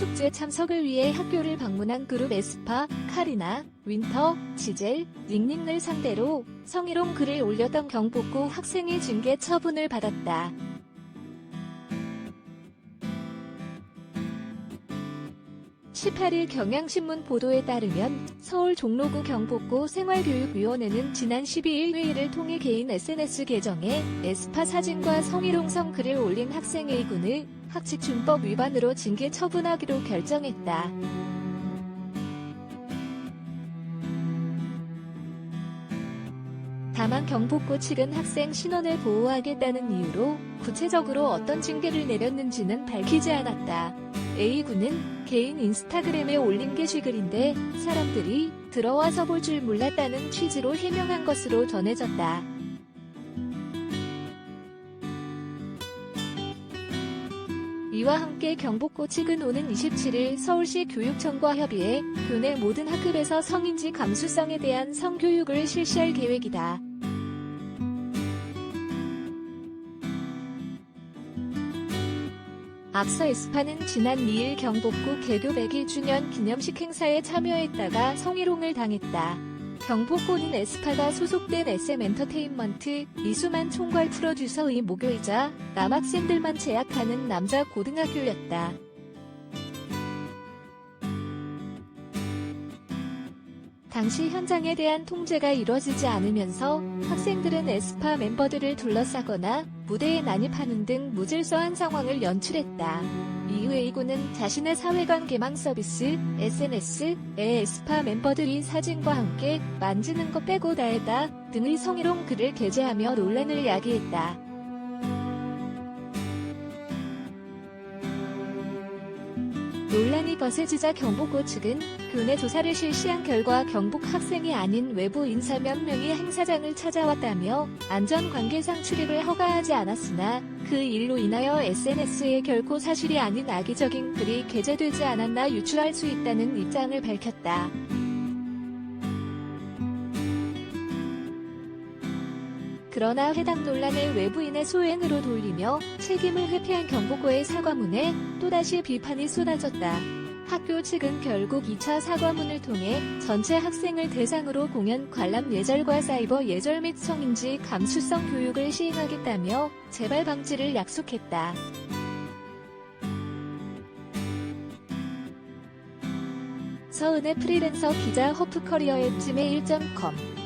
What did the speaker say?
축제 참석을 위해 학교를 방문한 그룹 에스파, 카리나, 윈터, 지젤, 닝닝을 상대로 성희롱 글을 올렸던 경복고 학생이 징계 처분을 받았다. (18일) 경향신문 보도에 따르면 서울 종로구 경복고 생활교육위원회는 지난 12일 회의를 통해 개인 SNS 계정에 에스파 사진과 성희롱성 글을 올린 학생 A군을 학칙준법 위반으로 징계 처분하기로 결정했다. 다만 경복고 측은 학생 신원을 보호하겠다는 이유로 구체적으로 어떤 징계를 내렸는지는 밝히지 않았다. A군은 개인 인스타그램에 올린 게시글인데 사람들이 들어와서 볼 줄 몰랐다는 취지로 해명한 것으로 전해졌다. 이와 함께 경복고 측은 오는 27일 서울시 교육청과 협의해 교내 모든 학급에서 성인지 감수성에 대한 성교육을 실시할 계획이다. 앞서 에스파는 지난 2일 경복고 개교 100일주년 기념식 행사에 참여했다가 성희롱을 당했다. 경복고는 에스파가 소속된 SM엔터테인먼트 이수만 총괄 프로듀서의 모교이자 남학생들만 재학하는 남자 고등학교였다. 당시 현장에 대한 통제가 이뤄지지 않으면서 학생들은 에스파 멤버들을 둘러싸거나 무대에 난입하는 등 무질서한 상황을 연출했다. 이후 A군은 자신의 사회관 개망 서비스 SNS에 에스파 멤버들이 사진과 함께 만지는 것 빼고 다해다 등의 성희롱 글을 게재하며 논란을 야기했다. 논란이 거세지자 경복고 측은 교내 조사를 실시한 결과 경북 학생이 아닌 외부 인사 몇 명이 행사장을 찾아왔다며 안전 관계상 출입을 허가하지 않았으나 그 일로 인하여 SNS에 결코 사실이 아닌 악의적인 글이 게재되지 않았나 유추할 수 있다는 입장을 밝혔다. 그러나 해당 논란을 외부인의 소행으로 돌리며 책임을 회피한 경복고의 사과문에 또다시 비판이 쏟아졌다. 학교 측은 결국 2차 사과문을 통해 전체 학생을 대상으로 공연 관람 예절과 사이버 예절 및 성인지 감수성 교육을 시행하겠다며 재발 방지를 약속했다. 서은의 프리랜서 기자 허프커리어 앱 gmail.com